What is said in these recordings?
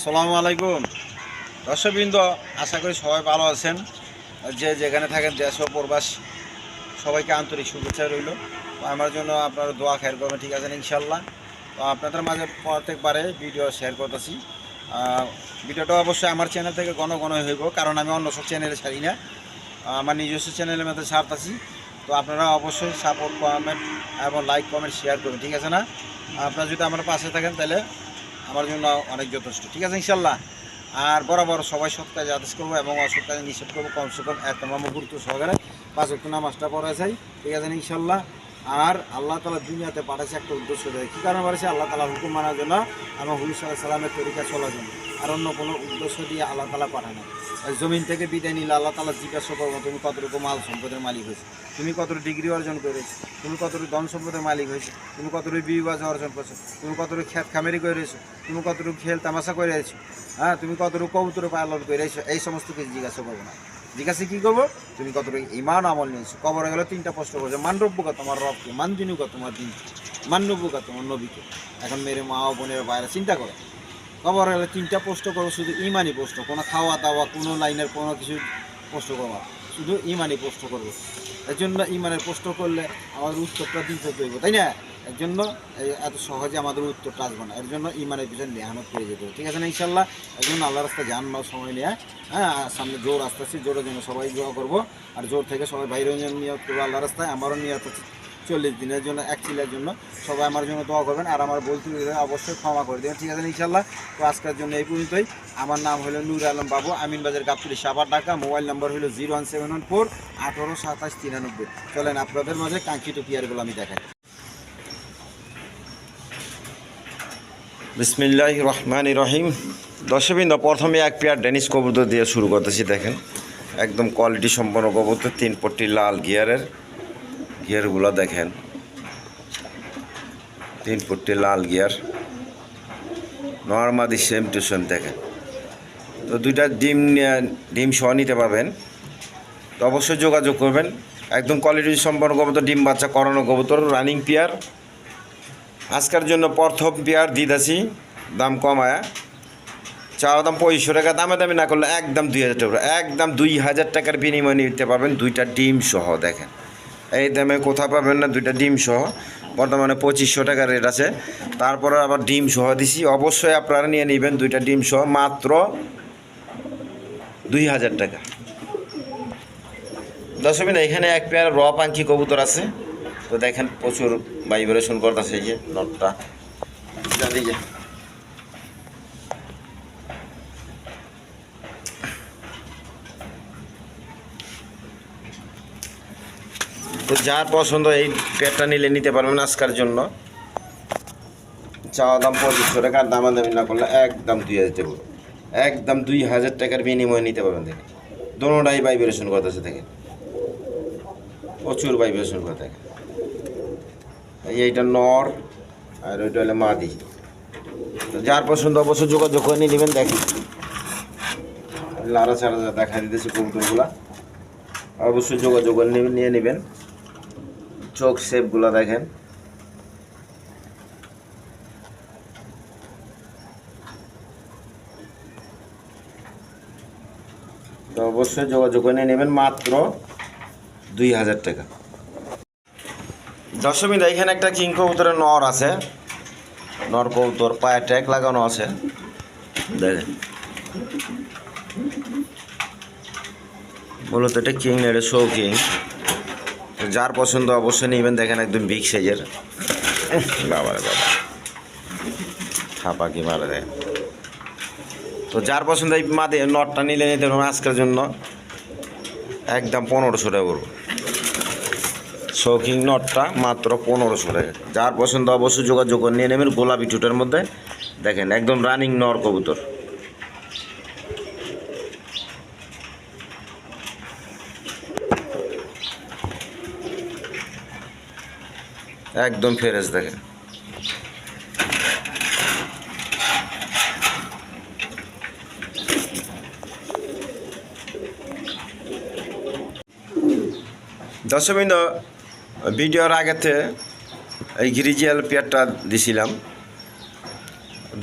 আসসালামু আলাইকুম। দর্শকবৃন্দ, আশা করি সবাই ভালো আছেন। যে যেখানে থাকেন, দেশ ও প্রবাস, সবাইকে আন্তরিক শুভেচ্ছা রইল। তো আমার জন্য আপনারা দোয়া খেয়ার করবেন, ঠিক আছে ইনশাল্লাহ তো আপনাদের মাঝে প্রত্যেকবারে ভিডিও শেয়ার করতেছি। ভিডিওটা অবশ্যই আমার চ্যানেল থেকে ঘন ঘন হইব, কারণ আমি অন্য সব চ্যানেলে ছাড়ি না। আমার নিজস্ব চ্যানেলের মধ্যে ছাড়তেছি। তো আপনারা অবশ্যই সাপোর্ট কমেন্ট এবং লাইক কমেন্ট শেয়ার করবেন, ঠিক আছে না? আপনারা যদি আমার পাশে থাকেন, তাহলে আমার জন্য অনেক যথেষ্ট। ঠিক আছে, ইনশাল্লাহ। আর বরাবর সবাই সৎ কাজে আদেশ করব এবং অসৎ কাজে নিষেধ করব কমসে কম নম্বর গুরুত্ব সহকারে পাঁচ নামাজটা পড়া চাই ঠিক আছে, ইনশাল্লাহ। আর আল্লাহ তালা দুনিয়াতে পাঠাচ্ছে একটা উদ্দেশ্য দেয়। কী কারণে পাঠাচ্ছে আল্লাহ তালা হুকুম মানার জন্য এবং হুলু সাল্লাহ সাল্লামের তরিকা চলার জন্য। আর অন্য কোনো উদ্দেশ্য দিয়ে আল্লাহ তালা পাঠানো আর জমিন থেকে বিদায় নিলে আল্লাহ তালা জিজ্ঞাসা করব, তুমি কতটুকু মাল সম্পদের মালিক হয়েছে? তুমি কতটুকু ডিগ্রি অর্জন করেছ? তুমি কতটুকু ধন সম্পদের মালিক হয়েছে? তুমি কতটুকু বিবাজ অর্জন করছ? তুমি কতটুকু খেত খামেরি করেছ? তুমি কতটুকু খেল তামাশা করে আছো হ্যাঁ তুমি কতটুকু কবুতর পালন করে এই সমস্ত কিছু জিজ্ঞাসা করব না। জিজ্ঞাসা কী করব? তুমি কতটুকু ইমান আমল নিয়েছো? কবরে গেলে তিনটা প্রশ্ন করছ মানরব্যকা তোমার রবকে মানদিনুকা তোমার দিন মান্যব্যকা তোমার নবীকে। এখন মেরে মা ও বোনের বাইরে চিন্তা করো। কবর গেলে তিনটা প্রশ্ন করো শুধু ইমানই প্রশ্ন, কোনো খাওয়া দাওয়া, কোনো লাইনের কোনো কিছু প্রশ্ন করব শুধু ইমানই প্রশ্ন করব। এর জন্য ইমানের প্রশ্ন করলে আমাদের উত্তরটা দিতে হইব, তাই না? এর জন্য এই এত সহজে আমাদের উত্তরটা আসবে না। এর জন্য ইমানের পিছনে মেহনত করে যেতে হবে। ঠিক আছে না ইনশাল্লাহ এর জন্য আল্লাহ রাস্তা জান নাও সময় নিয়ে হ্যাঁ সামনে জোর আসতে আসছে জোরের জন্য সবাই দোয়া করব। আর জোর থেকে সবাই বাইরেও যেন নিয়ত করব আল্লাহ রাস্তায়। আমারও নিয়ত হচ্ছে চল্লিশ দিনের জন্য, এক চিলের জন্য। সবাই আমার জন্য দোয়া করবেন। আর আমার বলতে অবশ্যই ক্ষমা করে দেবেন। ঠিক আছে ইনশাল্লাহ তো আজকের জন্য এই পর্যন্তই। আমার নাম হলো নূর আলম বাবু, আমিনবাজার গাবতুলি সাবার ঢাকা। মোবাইল নম্বর হলো zero one seven one four আঠারো সাতাশ তিরানব্বই। চলেন আপনাদের মাঝে কাঙ্ক্ষিত পিয়ারগুলো আমি দেখাই। বিসমিল্লাহ রহমান রহিম দর্শকবৃন্দ, প্রথমে এক পেয়ার ডেনিস কবুতর দিয়ে শুরু করতেছি, দেখেন। একদম কোয়ালিটি সম্পন্ন কবুতর, তিন পট্টি লাল গিয়ারের। গিয়ারগুলো দেখেন। তিন পট্টি লাল গিয়ার। নর্মাদি সেম টু সেম দেখেন। তো দুইটা ডিম ডিম সহ নিতে পারবেন। তো অবশ্যই যোগাযোগ করবেন। একদম কোয়ালিটি সম্পন্ন কবুতর, ডিম বাচ্চা করানো কবুতর রানিং পেয়ার আজকের জন্য প্রথম পেয়ার দিদাসি দাম কমায়। চাওয়া দাম পঁয়ষট্টি টাকা, দামে দামি না করলে একদম দুই হাজার টাকা। একদম দুই হাজার টাকার বিনিময়ে নিতে পারবেন দুইটা ডিম সহ, দেখেন। এই দামে কোথাও পাবেন না দুইটা ডিম সহ। বর্তমানে পঁচিশশো টাকা রেট আছে। তারপরে আবার ডিম সহ দিছি। অবশ্যই আপনারা নিয়ে নেবেন দুইটা ডিম সহ, মাত্র দুই হাজার টাকা। দশমিন এখানে এক পেয়ার র পাঙ্কি কবুতর আছে। তো দেখেন প্রচুর ভাইব্রেশন করতেছে যে নটটা তো যার পছন্দ এই পেয়ারটা নিলে নিতে পারবেন আজকার জন্য। চাওয়া দাম পঁচিশশো টাকা, আর দামাদামি না করলে একদম দুই হাজার টাকা একদম দুই হাজার টাকার বিনিময়ে নিতে পারবেন দেখেন। দোনোটাই ভাইব্রেশন করতেছে দেখেন। প্রচুর ভাইব্রেশন করে দেখেন। এইটা নর, আর ওইটা হলো মাদি। তো যার পছন্দ অবশ্যই যোগাযোগ করে নিয়ে নেবেন, দেখেন। লারা ছাড়া দেখা দিতেছে কবুতরগুলা, অবশ্যই যোগাযোগ করে নিয়ে- নিয়ে নেবেন। চোখ শেপগুলো দেখেন। তো অবশ্যই যোগাযোগ করে নিয়ে নেবেন, মাত্র দুই হাজার টাকা। দশমীদা এখানে একটা কিং কবুতরের নর আছে। নর কবুতর, পায়ে ট্যাগ লাগানো আছে। দেখেন। মূলত এটা কিং এটা শো কিং যার পছন্দ অবশ্যই নেবেন, দেখেন একদম বিগ সাইজের বাবা বাবা। থাপা কি মারা দেয় তো যার পছন্দ এই মাদে নটটা নিলে নিতে আজকের জন্য। একদম পনেরোশো টাকা করব। শৌকিং নটটা মাত্র পনেরোশো টাকা। যার পছন্দ অবশ্যই যোগাযোগ করে নিয়ে নেবেন গোলাপি টুটের মধ্যে। দেখেন, একদম রানিং নর কবুতর। একদম ফ্রেশ, দেখেন। দশমিন ভিডিওর আগেতে এই গ্রিজিয়াল পেয়ারটা দিছিলাম।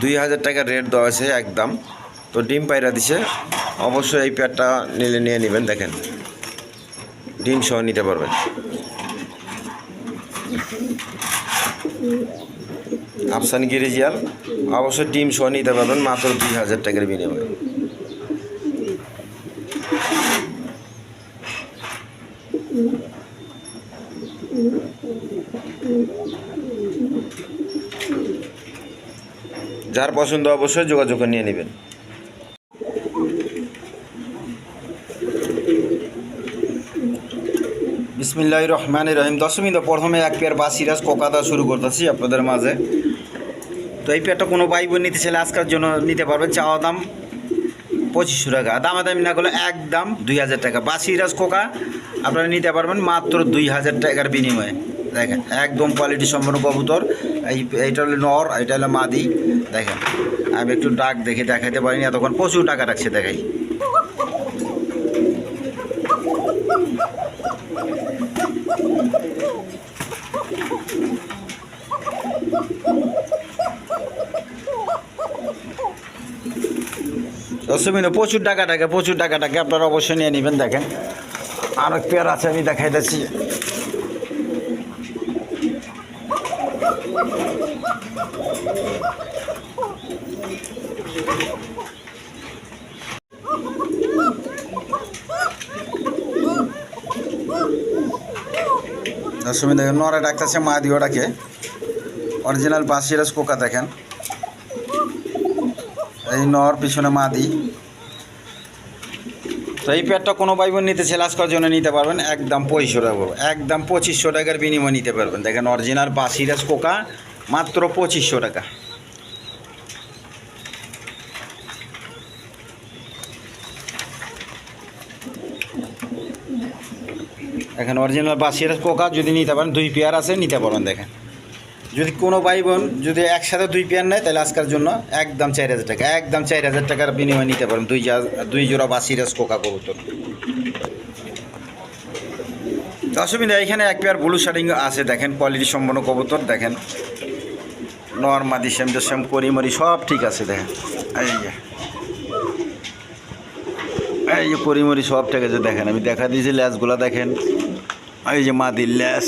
দুই হাজার টাকা রেট দেওয়া আছে একদম। তো ডিম পায়রা দিছে। অবশ্যই এই পেয়ারটা নিলে নিয়ে নেবেন, দেখেন। ডিম সহ নিতে পারবেন। আফসান গিরিজিয়াল অবশ্যই ডিম সহ নিতে পারবেন, মাত্র দুই হাজার টাকার বিনিময়ে। যার পছন্দ অবশ্যই যোগাযোগ নিয়ে নেবেন। বিসমিল্লাহ রহমান রহিম। দশমী তো প্রথমে এক পেয়ার বা সিরাজ কোকাদা শুরু করতেছি আপনাদের মাঝে। তো এই পেয়ারটা কোনো ভাই বোন নিতে চাইলে আজকের জন্য নিতে পারবেন। চাওয়া দাম পঁচিশশো টাকা। দামা দামি না করলে এক দাম দুই হাজার টাকা। বা সিরাজ কোকা আপনারা নিতে পারবেন মাত্র দুই হাজার টাকার বিনিময়ে। দেখেন, একদম কোয়ালিটি সম্পন্ন কবুতর। এইটা হলো নর এটা হলো মাদি। দেখেন, আমি একটু ডাক দেখে দেখাতে পারিনি, এতক্ষণ প্রচুর টাকা রাখছে দেখাই। অসুবিধা প্রচুর টাকা টাকা প্রচুর টাকা টাকা আপনারা অবশ্যই নিয়ে নেবেন, দেখেন। আর এক পেয়ার আছে, আমি দেখাই দিচ্ছি। দশমী দেখেন, নরে ডাকতেছে, মা দিও ডাকে। অরিজিনাল বাসিরাজ কোকা, দেখেন। এই নর পিছনে মাদি তো এই প্যাডটা কোনো ভাই নিতে সেলাস করার জন্য নিতে পারবেন, একদম পঁচিশশো টাকা। একদম পঁচিশশো টাকার বিনিময় নিতে পারবেন। দেখেন অরিজিনাল বাসিরাস কোকা, মাত্র পঁচিশশো টাকা। এখানে অরিজিনাল বাসিরাজ কোকা যদি নিতে পারেন, দুই পেয়ার আছে, নিতে পারবেন দেখেন। যদি কোনো ভাই বোন যদি একসাথে দুই পেয়ার নেয়, তাহলে আজকের জন্য একদম চার হাজার টাকা, একদম চার হাজার টাকার বিনিময়ে নিতে পারেন দুই দুই জোড়া বা সিরাজ কোকা কবুতর। অসুবিধা, এখানে এক পেয়ার ব্লু শার্টিং আছে, দেখেন কোয়ালিটি সম্পন্ন কবুতর, দেখেন। নর্মাদি সেম টু সেম করিমরি সব ঠিক আছে, দেখেন। এই যে। করিমরি সব ঠিক আছে, দেখেন, আমি দেখা দিয়েছি ল্যাসগুলো দেখেন। এই যে মাদির ল্যাস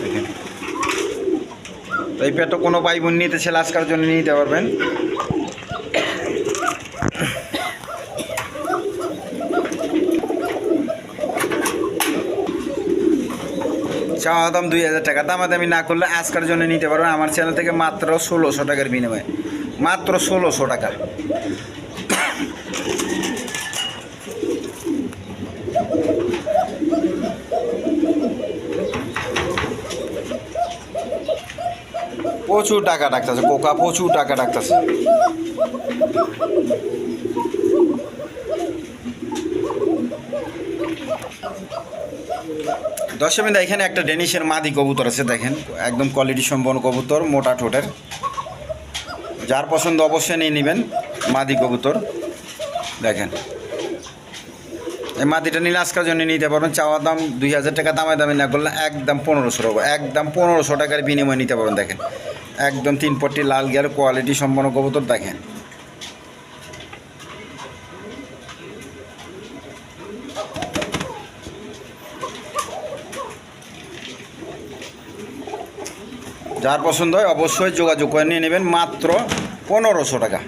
দেখেন এই পেটটা কোনো ভাই বোন নিতে ছেলে আজকার জন্য নিতে পারবেন। চাওয়া দাম দুই হাজার টাকা। দামাদামি না করলে আজকার জন্য নিতে পারবেন। আমার চ্যানেল থেকে মাত্র ষোলোশো টাকার বিনিময়ে। মাত্র ষোলোশো টাকা। প্রচুর টাকা ডাকতেছে, কোকা, প্রচুর টাকা ডাকতেছে। দশমিন এখানে একটা ডেনিশের মাদি কবুতর আছে, দেখেন। একদম কোয়ালিটি সম্পন্ন কবুতর, মোটা ঠোঁটের। যার পছন্দ অবশ্যই নিয়ে নেবেন, মাদি কবুতর। দেখেন। এই মাদিটা নিলে আজকের জন্য নিতে পারবেন চাওয়া দাম দুই হাজার টাকা দামে দামে না করলে একদম পনেরোশো টাকা, একদম পনেরোশো টাকার বিনিময়ে নিতে পারবেন, দেখেন। একদম তিন পট্টি লাল গিয়ার কোয়ালিটি সম্পন্ন কবুতর দেখেন। যার পছন্দ হয় অবশ্যই যোগাযোগ করে নিয়ে নেবেন মাত্র পনেরোশো টাকা।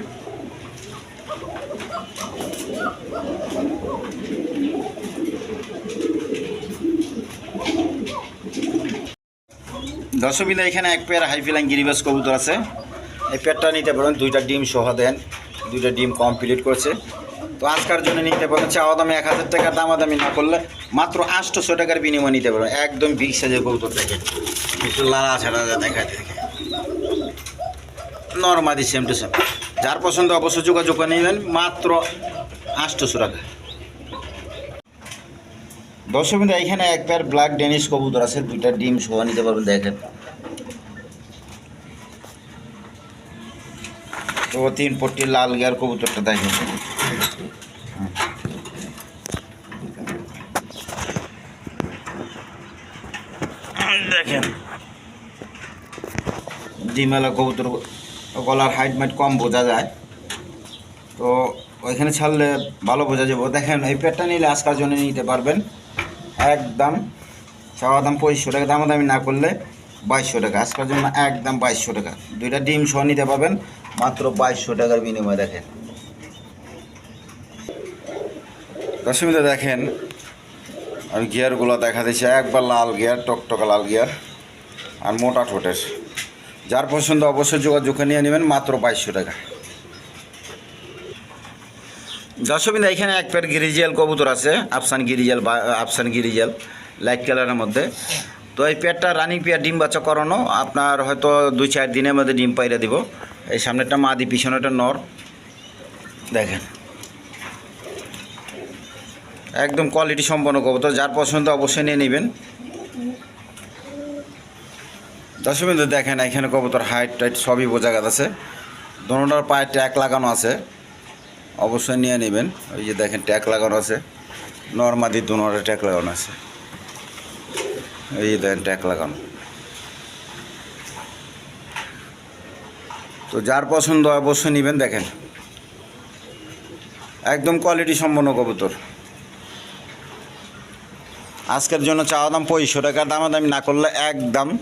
দশবিদা এখানে এক পেয়ার হাই ফিলাইং গিরিবাস কবুতর আছে। এই পেয়ারটা নিতে পারেন দুইটা ডিম সহ দেন, দুইটা ডিম কমপ্লিট করেছে। তো আজকার জন্য নিতে পারেন চাওয়া দামে এক হাজার টাকা, দামাদামি না করলে মাত্র আটশোশো টাকার বিনিময় নিতে পারবেন একদম বিগ সাইজের কবুতর দেখে একটু লালা ছাড়া দেখাতে দেখে নর্মাদি সেম টু সেম যার পছন্দ অবশ্যই যোগাযোগ করে নেবেন মাত্র আটশোশো টাকা। বিন্দু এখানে এক পেয়ার ব্ল্যাক ডেনিশ কবুতর আছে, দুইটা ডিম সহ নিতে পারবেন, দেখেন। তো তিন পট্টি লাল গিয়ার কবুতরটা দেখেন। দেখেন। ডিমেলা কবুতর, গলার হাইট মাইট কম বোঝা যায়। তো ওইখানে ছাড়লে ভালো বোঝা যাব। দেখেন, এই পেটটা নিলে আজকার জন্য নিতে পারবেন। একদম চাওয়া দাম পঁচিশশো টাকা, দামাদামি না করলে বাইশশো টাকা। আজকের জন্য একদম বাইশশো টাকা। দুইটা ডিম সহ নিতে পাবেন মাত্র বাইশশো টাকার বিনিময়ে দেখেন। দশমীতে দেখেন আমি গিয়ারগুলো দেখা দিচ্ছি একবার লাল গিয়ার, টকটকা লাল গিয়ার আর মোটা ঠোঁটের। যার পছন্দ অবশ্যই যোগাযোগ নিয়ে নেবেন, মাত্র বাইশশো টাকা। দশমীতে এখানে এক প্যাট গিরিজিয়াল কবুতর আছে, আফসান গিরিজাল বা আফসান গিরিজাল, লাইট কালারের মধ্যে। তো এই পেয়ারটা রানিং পেয়ার ডিম বাচ্চা করানো, আপনার হয়তো দুই চার দিনের মধ্যে ডিম পাইরা দিব। এই সামনেটা মাদি পিছনেটা নর। দেখেন। একদম কোয়ালিটি সম্পন্ন কবুতর, যার পছন্দ অবশ্যই নিয়ে নেবেন। দশমিতে দেখেন এখানে কবুতর হাইট টাইট সবই বোঝা গেছে। দোনোটার পায়ে ট্যাক লাগানো আছে। অবশ্যই নিয়ে নেবেন। ওই যে দেখেন ট্যাগ লাগানো আছে। নর্মাদি দোনোটা ট্যাগ লাগানো আছে। এই যে দেখেন ট্যাগ লাগানো। তো যার পছন্দ অবশ্যই নেবেন, দেখেন। একদম কোয়ালিটি সম্পন্ন কবুতর। আজকের জন্য চাওয়া দাম পঁয়ষট্টি টাকার দামাদামি না করলে একদম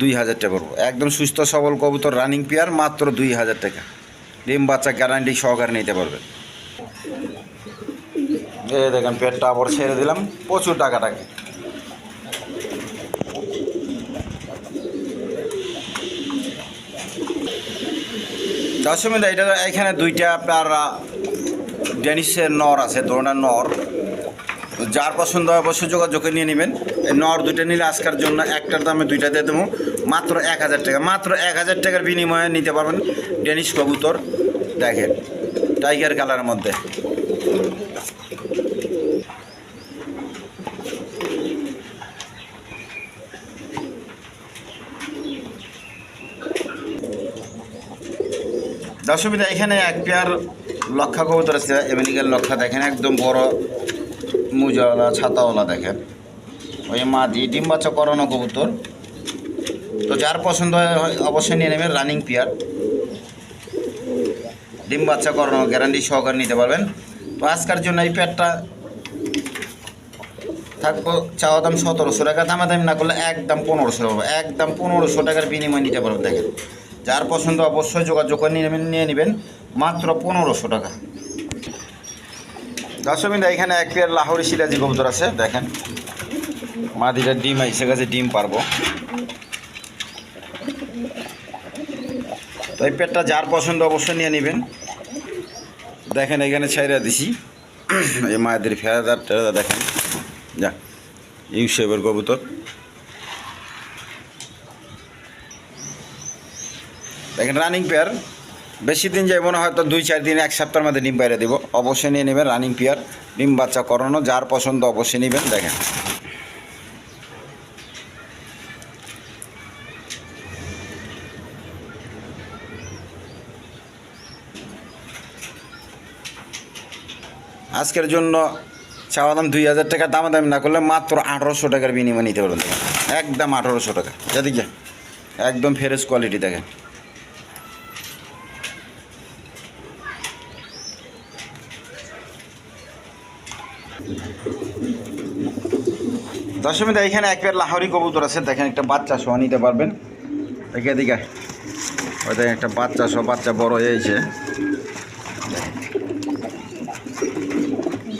দুই হাজার টাকা একদম সুস্থ, সবল কবুতর রানিং পেয়ার মাত্র দুই হাজার টাকা। ডিম বাচ্চা গ্যারান্টি সহকারে নিতে পারবেন এই দেখেন, পেটটা আবার ছেড়ে দিলাম। প্রচুর টাকা টাকা। দশমিক এটা এখানে দুইটা আপনার ডেনিসের নর আছে ধরনের নর। যার পছন্দ হয় অবশ্যই যোগাযোগে নিয়ে নেবেন। নর দুইটা নিলে আজকের জন্য একটার দামে দুইটা দিয়ে দেবো। মাত্র এক হাজার টাকা, মাত্র এক হাজার টাকার বিনিময়ে নিতে পারবেন ডেনিশ কবুতর। দেখেন, টাইগার কালারের মধ্যে। দশমিতা এখানে এক পেয়ার লক্ষা কবুতর আছে এমনিকাল লক্ষা। দেখেন, একদম বড় মুজাওয়ালা, ছাতাওয়ালা দেখেন। ওই মা দিয়ে ডিম বাচ্চা করানো কবুতর। তো যার পছন্দ হয় অবশ্যই নিয়ে নেবেন রানিং পেয়ার ডিম বাচ্চা করানো গ্যারান্টি সহকারে নিতে পারবেন। তো আজকের জন্য এই পেয়ারটা থাকব, চাওয়া দাম সতেরোশো টাকা। দামাদামি না করলে একদম পনেরোশো টাকা একদম পনেরোশো টাকার বিনিময় নিতে পারবেন, দেখেন। যার পছন্দ অবশ্যই যোগাযোগ করে নিয়ে নেবেন নিয়ে নেবেন। মাত্র পনেরোশো টাকা। দশমিন এখানে এক পেয়ার লাহোরি সিরাজি কবুতর আছে, দেখেন। মাদিটার ডিম এসে গেছে ডিম পারব। তো এই পেটটা যার পছন্দ অবশ্যই নিয়ে নেবেন। দেখেন, এখানে ছাইরা দিছি। এই মায়েদের ফেরাদার টেরাদার দেখেন। যা ইউ শেপের কবুতর। দেখেন রানিং পেয়ার বেশি দিন যাইব না, হয়তো দুই, চার দিন, এক সপ্তাহের মধ্যে ডিম বাইরে দেবো। অবশ্যই নিয়ে নেবেন রানিং পিয়ার, ডিম বাচ্চা করানো, যার পছন্দ অবশ্যই নেবেন, দেখেন। আজকের জন্য চাওয়া দাম দুই হাজার টাকা, দামাদামি না করলে মাত্র আঠারোশো টাকার বিনিময় নিতে পারবেন। একদম আঠারোশো টাকা। যাদিকে, একদম ফ্রেশ কোয়ালিটি দেখেন। দশমীতে এখানে এক পেয়ার লাহরি কবুতর আছে, দেখেন একটা বাচ্চা সহ নিতে পারবেন। দেখে দিকে ওই দেখেন একটা বাচ্চা সহ বাচ্চা বড় হয়েছে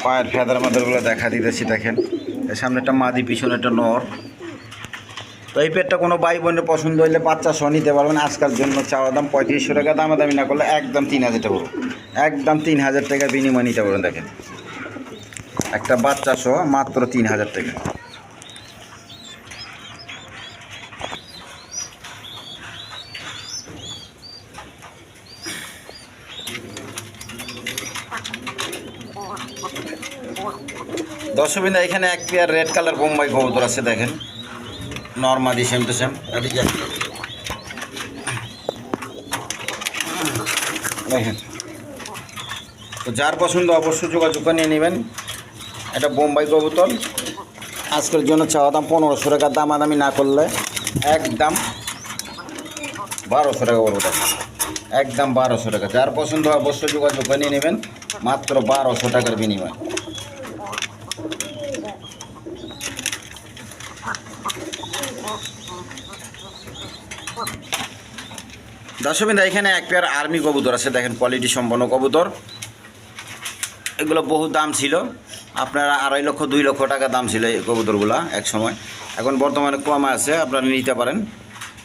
পায়ের ফেদার মাদারগুলো দেখা দিতেছি, দেখেন। এর সামনে একটা মাদি, পিছনে একটা নর। তো এই পেটটা কোনো ভাই বোনের পছন্দ হইলে বাচ্চা সহ নিতে পারবেন। আজকের জন্য চাওয়া দাম পঁয়ত্রিশশো টাকা দামা দামি না করলে একদম তিন হাজার টাকা একদম তিন হাজার টাকা বিনিময় নিতে পারবেন, দেখেন। একটা বাচ্চা সহ মাত্র তিন হাজার টাকা। দর্শকবিন্দু, এখানে এক পেয়ার রেড কালার বোম্বাই কবুতর আছে, দেখেন। নর্মাদি সেম টু সেম দেখেন। তো যার পছন্দ অবশ্যই যোগাযোগ নিয়ে নেবেন। এটা বোম্বাই কবুতর। আজকের জন্য চাওয়া দাম পনেরোশো টাকা। দামাদামি না করলে একদম বারোশো টাকা পড়বে একদম বারোশো টাকা। যার পছন্দ অবশ্যই যোগাযোগ নিয়ে নেবেন। মাত্র বারোশো টাকার বিনিময়। দর্শকবিন্দা, এখানে এক পেয়ার আর্মি কবুতর আছে, দেখেন কোয়ালিটি সম্পন্ন কবুতর। এগুলো বহু দাম ছিল, আপনারা আড়াই লক্ষ, দুই লক্ষ টাকা দাম ছিল এই কবুতরগুলো এক সময় এখন বর্তমানে কম আছে, আপনারা নিতে পারেন।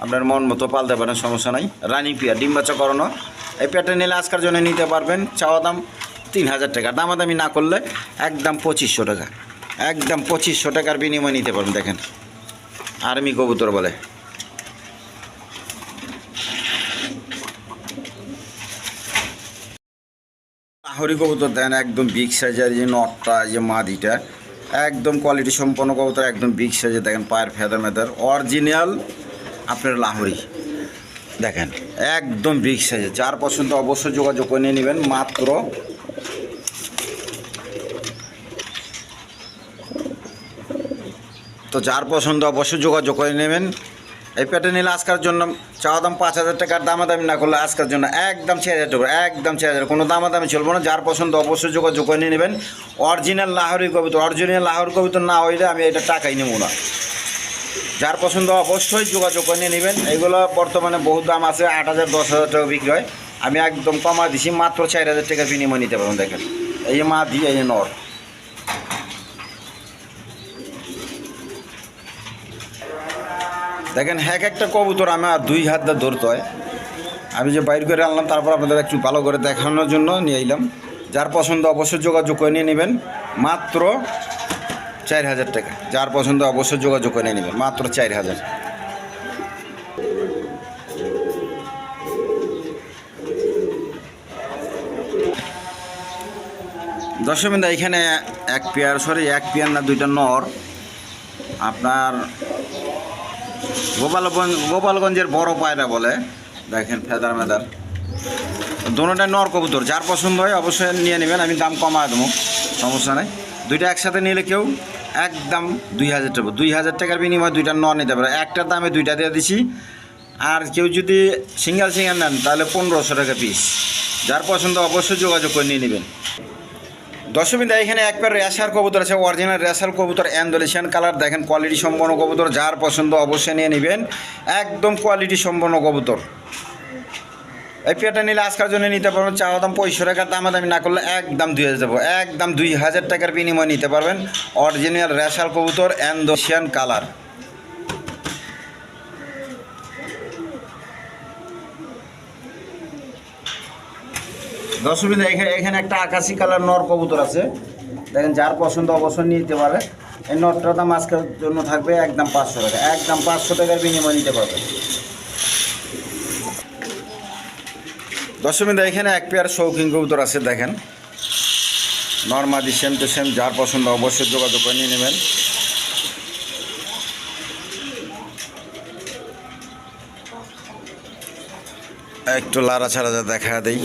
আপনার মন মতো পালতে পারেন, সমস্যা নাই। রানিং পেয়ার ডিম বাচ্চা করানো। এই পেয়ারটা নিলে আজকের জন্য নিতে পারবেন, চাওয়া দাম তিন হাজার টাকা। দামাদামি না করলে একদম পঁচিশশো টাকা। একদম পঁচিশশো টাকার বিনিময় নিতে পারবেন, দেখেন। আর্মি কবুতর বলে। লাহরি কবুতর দেন একদম বিগ সাইজের যে নটটা যে মাদিটা, একদম কোয়ালিটি সম্পন্ন কবুতর, একদম বিগ সাইজে দেখেন পায়ের ফেদার মেদার অরিজিনাল আপনার লাহরি। দেখেন, একদম বিগ সাইজে যার পছন্দ অবশ্যই যোগাযোগ করে নিয়ে নেবেন, মাত্র তো যার পছন্দ অবশ্যই যোগাযোগ করে নেবেন। এই পেটে নিলে আজকের জন্য চাওয়া দাম পাঁচ হাজার টাকার দামাদামি না করলে আজকের জন্য একদম ছয় হাজার টাকা একদম ছয় হাজার কোনো দামাদামি চলবো না, যার পছন্দ অবশ্যই যোগাযোগ করে নিয়ে নেবেন। অরিজিনাল লাহোরি কবিতা, অরিজিনাল লাহোর কবিতা না হইলে আমি এটা টাকাই নেব না। যার পছন্দ অবশ্যই যোগাযোগ করে নিয়ে নেবেন। এগুলো বর্তমানে বহু দাম আছে, আট হাজার, দশ হাজার টাকা বিক্রি হয়। আমি একদম কমা দিছি, মাত্র চার হাজার টাকা বিনিময় নিতে পারবেন, দেখেন। এই মা দি এই নর। দেখেন হ্যাক একটা কবুতর আমার দুই হাত দিয়ে ধরতে হয়। আমি যে বাইর করে আনলাম, তারপর আপনাদের একটু ভালো করে দেখানোর জন্য নিয়ে এলাম। যার পছন্দ অবশ্যই যোগাযোগ করে নিয়ে নেবেন। মাত্র চার হাজার টাকা। যার পছন্দ অবশ্যই যোগাযোগ করে নিয়ে নেবেন। মাত্র চার হাজার। দশমিন্দা এখানে এক পেয়ার সরি এক পেয়ার না, দুইটা নর। আপনার গোপালগঞ্জ, গোপালগঞ্জের বড় পায়রা বলে। দেখেন ফেদার মেদার। দোনোটাই নর কবুতর, যার পছন্দ হয় অবশ্যই নিয়ে নেবেন, আমি দাম কমায় দেবো, সমস্যা নেই। দুইটা একসাথে নিলে কেউ একদম দুই হাজার টাকা, দুই হাজার টাকার বিনিময়ে দুইটা নর নিতে পারে। একটার দামে দুইটা দিয়ে দিছি। আর কেউ যদি সিঙ্গেল সিঙ্গেল নেন, তাহলে পনেরোশো টাকা পিস যার পছন্দ অবশ্যই যোগাযোগ করে নিয়ে নেবেন। দশমিন এখানে একবার রেশার কবুতর আছে অরিজিনাল রেশার কবুতর অ্যান্ডোলেশিয়ান কালার দেখেন কোয়ালিটি সম্পন্ন কবুতর, যার পছন্দ অবশ্যই নিয়ে নেবেন। একদম কোয়ালিটি সম্পন্ন কবুতর। এই পেয়ারটা নিলে আজকার জন্য নিতে পারবেন, চাওয়া দাম পঁয়ষো টাকার দামাদামি না করলে একদম দুই হাজার দেবো একদম দুই হাজার টাকার বিনিময়ে নিতে পারবেন অরিজিনাল রেশাল কবুতর অ্যান্ডোশিয়ান কালার দশমিন এখানে এখানে একটা আকাশি কালার নর কবুতর আছে। দেখেন, যার পছন্দ অবশ্যই নিতে পারে। এই নটটার দাম আজকের জন্য থাকবে একদম পাঁচশো টাকা। একদম পাঁচশো টাকার বিনিময় নিতে পারবে। দশমিন এখানে এক পেয়ার শৌখিন কবুতর আছে, দেখেন। নর্মাদি সেম টু সেম যার পছন্দ অবশ্যই যোগাযোগ করে নিয়ে নেবেন। একটু লাড়া ছাড়া যা দেখা দেই।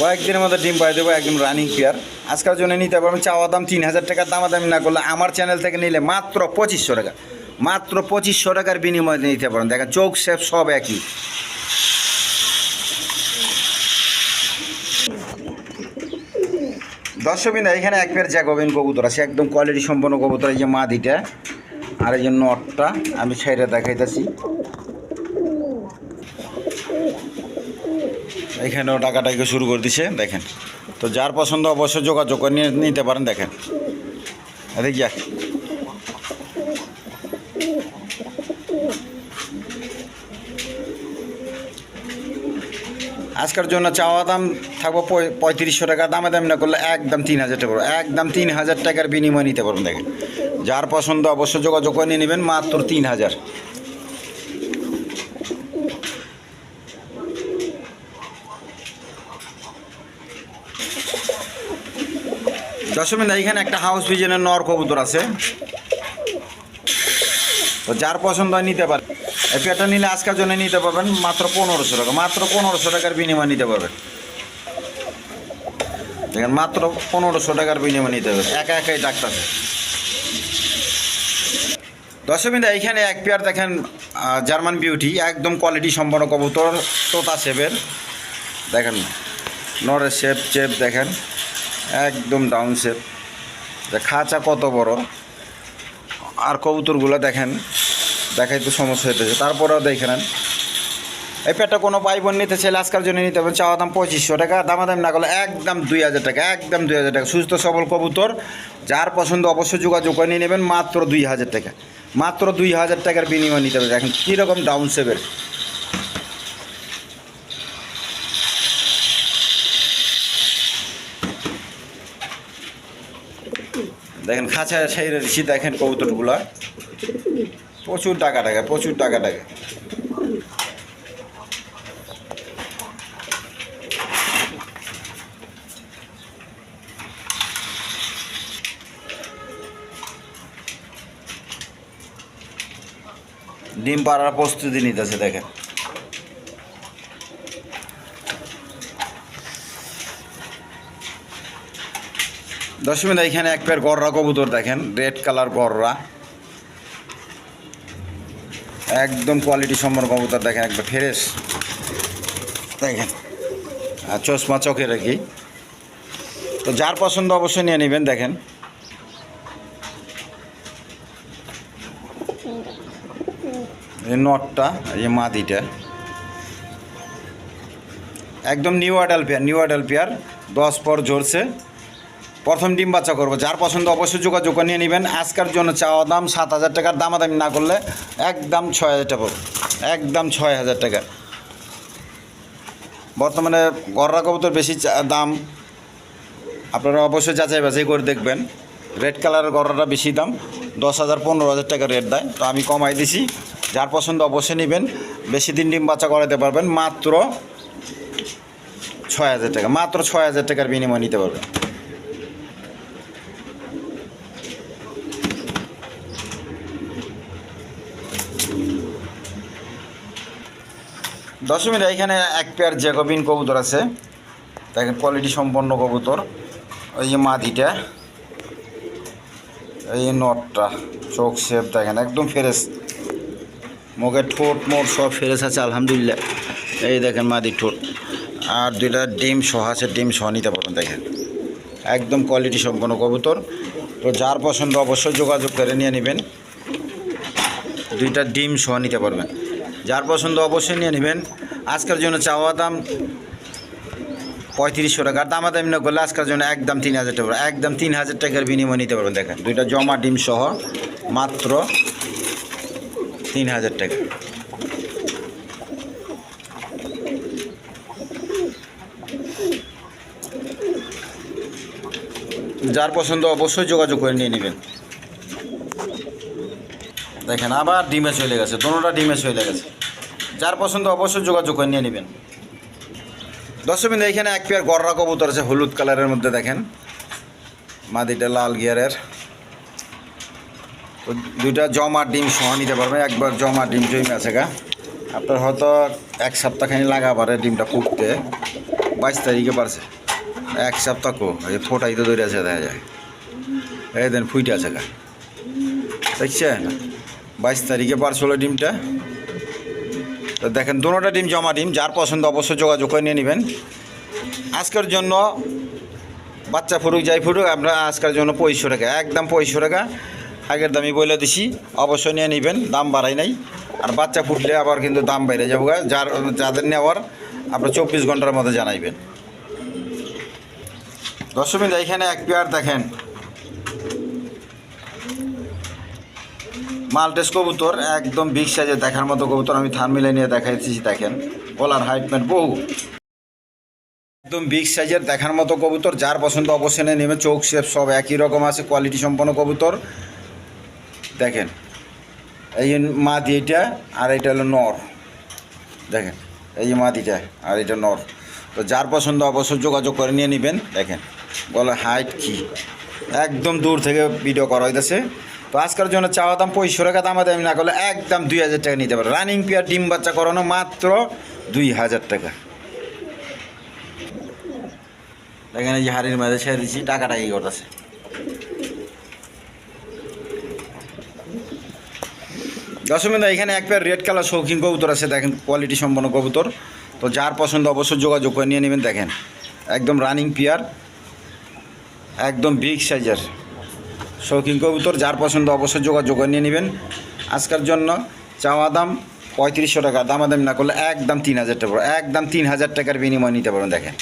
কয়েকদিনের মধ্যে ডিম পাই দেবো, একদম রানিং পেয়ার আজকের জন্য নিতে পারবেন চাওয়া দাম তিন হাজার টাকার দামাদামি না করলে আমার চ্যানেল থেকে নিলে মাত্র পঁচিশশো টাকা। মাত্র পঁচিশশো টাকার বিনিময়ে নিতে পারেন দেখেন, চোখ শেপ সব একই। দর্শকবিন্দা এখানে এক পেয়ার জ্যাকোবিন কবুতর আছে, একদম কোয়ালিটি সম্পন্ন কবুতর, এই যে মাদিটা আর এই যে নটটা, আমি সাইডে দেখাইতেছি। এখানেও টাকাটাকে শুরু করে দিছে, দেখেন। তো যার পছন্দ অবশ্যই যোগাযোগ করে নিতে পারেন, দেখেন। দেখ আজকের জন্য চাওয়া দাম থাকব পঁয়- পঁয়ত্রিশশো টাকা। দামে দাম না করলে একদম তিন হাজার টাকা একদম তিন হাজার টাকার বিনিময় নিতে পারবেন, দেখেন। যার পছন্দ অবশ্যই যোগাযোগ করে নিয়ে নেবেন, মাত্র তিন হাজার। দশমিন এখানে একটা হাউস পিজনের নর কবুতর আছে। তো যার পছন্দ হয় নিতে পারে। এই পেয়ারটা নিলে আজকের জন্য নিতে পারবেন মাত্র পনেরোশো টাকা, মাত্র পনেরোশো টাকার বিনিময় নিতে পারবেন। দেখেন, মাত্র পনেরোশো টাকার বিনিময় নিতে হবে, একা একাই ডাক্তার দশমিন এইখানে এক পেয়ার দেখেন জার্মান বিউটি, একদম কোয়ালিটি সম্পন্ন কবুতর, তোতা শেপের। দেখেন, নরের শেপ চেপ দেখেন, একদম ডাউন শেপ খাঁচা কত বড়। আর কবুতরগুলো দেখেন দেখাই তো সমস্যা হইতেছে। তারপরেও দেখে নেন। এই পেটটা কোনো ভাই বোন নিতে চাইলে আজকার জন্য নিতে হবে। চাওয়া দাম পঁচিশশো টাকা, দামাদাম না করলে একদম দুই হাজার টাকা, একদম দুই হাজার টাকা। সুস্থ, সবল কবুতর, যার পছন্দ অবশ্যই যোগাযোগ করে নিয়ে নেবেন। মাত্র দুই হাজার টাকা। মাত্র দুই হাজার টাকার বিনিময় নিতে হবে। দেখেন কীরকম ডাউন সেভের দেখেন খাঁচা সেই দেখেন কবুতরগুলা। প্রচুর টাকা টাকা, প্রচুর টাকা টাকা। ডিম পাড়ার প্রস্তুতি নিতেছে, দেখেন। দশমিন এখানে এক পেয়ার গররা কবুতর দেখেন রেড কালার গররা। একদম কোয়ালিটি সম্পন্ন কবুতর দেখেন একবার ফ্রেশ দেখেন, আর চশমা চোখে রাখি। তো যার পছন্দ অবশ্যই নিয়ে নেবেন, দেখেন। এই নটটা এই মাদিটা একদম new adult pair new adult pair দশ পর ঝরছে। প্রথম ডিম বাচ্চা করব। যার পছন্দ অবশ্যই যোগাযোগ নিয়ে নেবেন। আজকের জন্য চাওয়া দাম সাত হাজার টাকার, দামাদামি না করলে একদম ছয় হাজার টাকা একদম ছয় হাজার টাকা। বর্তমানে গররা কবুতর বেশি দাম। আপনারা অবশ্যই যাচাই বাছাই করে দেখবেন। রেড কালারের গররাটা বেশি দাম। দশ হাজার, পনেরো হাজার টাকা রেট দেয়। তো আমি কমাই দিছি। যার পছন্দ অবশ্যই নেবেন। বেশি দিন ডিম বাচ্চা করাতে পারবেন। মাত্র ছয় হাজার টাকা। মাত্র ছয় হাজার টাকার বিনিময় নিতে পারবেন। দশমীর এখানে এক পেয়ার জ্যাকবিন কবুতর আছে। দেখেন কোয়ালিটি সম্পন্ন কবুতর। ওই যে মাদিটা এই নটটা চোখ শেপ দেখেন, একদম ফ্রেশ মুখের ঠোঁট মোট সব ফ্রেশ আছে, আলহামদুলিল্লাহ। এই দেখেন মাদি ঠোঁট। আর দুইটা ডিম সহ আছে, ডিম সহ নিতে পারবেন, দেখেন। একদম কোয়ালিটি সম্পন্ন কবুতর। তো যার পছন্দ অবশ্যই যোগাযোগ করে নিয়ে নেবেন। দুইটা ডিম সহ নিতে পারবেন। যার পছন্দ অবশ্যই নিয়ে নেবেন। আজকের জন্য চাওয়া দাম পঁয়ত্রিশশো টাকা। আর দামাদামি না করলে আজকের জন্য একদম তিন হাজার টাকা। একদম তিন হাজার টাকার বিনিময় নিতে পারবেন, দেখেন। দুইটা জমা ডিম সহ মাত্র তিন হাজার টাকা। যার পছন্দ অবশ্যই যোগাযোগ করে নিয়ে নেবেন। দেখেন আবার ডিমে চলে গেছে দোনোটা ডিমে চলে গেছে। যার পছন্দ অবশ্যই যোগাযোগ করে নিয়ে নেবেন। দশমিন এখানে এক পেয়ার গররা কবুতর আছে, হলুদ কালারের মধ্যে দেখেন। মাদিটা লাল গিয়ারের। তো দুইটা জমা ডিম সহ নিতে পারবেন একবার জমা ডিম জমি আছে গা। আপনার হয়তো এক সপ্তাহখানি লাগা পারে ডিমটা ফুটতে বাইশ তারিখে পারছে। এক সপ্তাহ কো, এই ফোটাই তো ধরে আছে, দেখা যায়। এই দেন ফুইটে আছে গা। দেখছেন? বাইশ তারিখে পারছিল ডিমটা। তো দেখেন দুটোটা ডিম, জমা ডিম, যার পছন্দ অবশ্যই যোগাযোগ করে নিয়ে নেবেন। আজকের জন্য বাচ্চা ফুরুক, যাই ফুরুক, আমরা আজকের জন্য পঁয়ষট্টি টাকা, একদম পঁয়ষট্টি টাকা। আগের দামই বলে দিছি, অবশ্যই নিয়ে নেবেন, দাম বাড়াই নাই। আর বাচ্চা ফুটলে আবার কিন্তু দাম বেড়ে যাব যার, যাদের নেওয়ার আপনার চব্বিশ ঘণ্টার মধ্যে জানাইবেন। দশমিন এখানে এক পেয়ার দেখেন। মালটেস কবুতর, একদম বিগ সাইজের দেখার মতো কবুতর আমি থান মিলে নিয়ে দেখাইছি দেখেন। গলার হাইট ম্যাট বহু। একদম বিগ সাইজের দেখার মতো কবুতর, যার পছন্দ অবশ্যই নেবে চোখ শেপ সব একই রকম আছে কোয়ালিটি সম্পন্ন কবুতর। দেখেন, এই মাদি এইটা আর এটা হলো নর। দেখেন, এই মাদিটা, আর এটা নর। তো যার পছন্দ অবশ্যই যোগাযোগ করে নিয়ে নেবেন। দেখেন বলে হাইট কি। একদম দূর থেকে ভিডিও করা হইতেছে। তো আজকের জন্য চাওয়া দাম পঁয়ষট্টি টাকা, দাম দামি না করলে একদম দুই হাজার টাকা নিতে পারে। রানিং পেয়ার ডিম বাচ্চা করানো মাত্র দুই হাজার টাকা। দেখেন যে হাড়ির মাঝে ছেড়ে দিচ্ছি টাকাটা এই করতেছে? দশমিন্দা, এখানে এক পেয়ার রেড কালার শৌখিন কবুতর আছে, দেখেন কোয়ালিটি সম্পন্ন কবুতর। তো যার পছন্দ অবশ্যই যোগাযোগ করে নিয়ে নেবেন, দেখেন। একদম রানিং পেয়ার একদম বিগ সাইজের শৌখিন কবুতর, যার পছন্দ অবশ্যই যোগাযোগ নিয়ে নেবেন। আজকের জন্য চাওয়া দাম পঁয়ত্রিশশো টাকা, দামাদামি না করলে একদম তিন হাজার টাকা। একদম তিন হাজার টাকার বিনিময় নিতে পারবেন, দেখেন।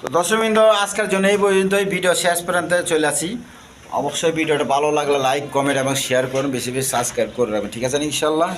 তো দর্শকবৃন্দ আজকের জন্য এই পর্যন্তই, ভিডিও শেষ পর্যন্ত চলে আসি। অবশ্যই ভিডিওটা ভালো লাগলে লাইক, কমেন্ট এবং শেয়ার করুন, বেশি বেশি সাবস্ক্রাইব করে রাখবেন, ঠিক আছে ইনশাল্লাহ?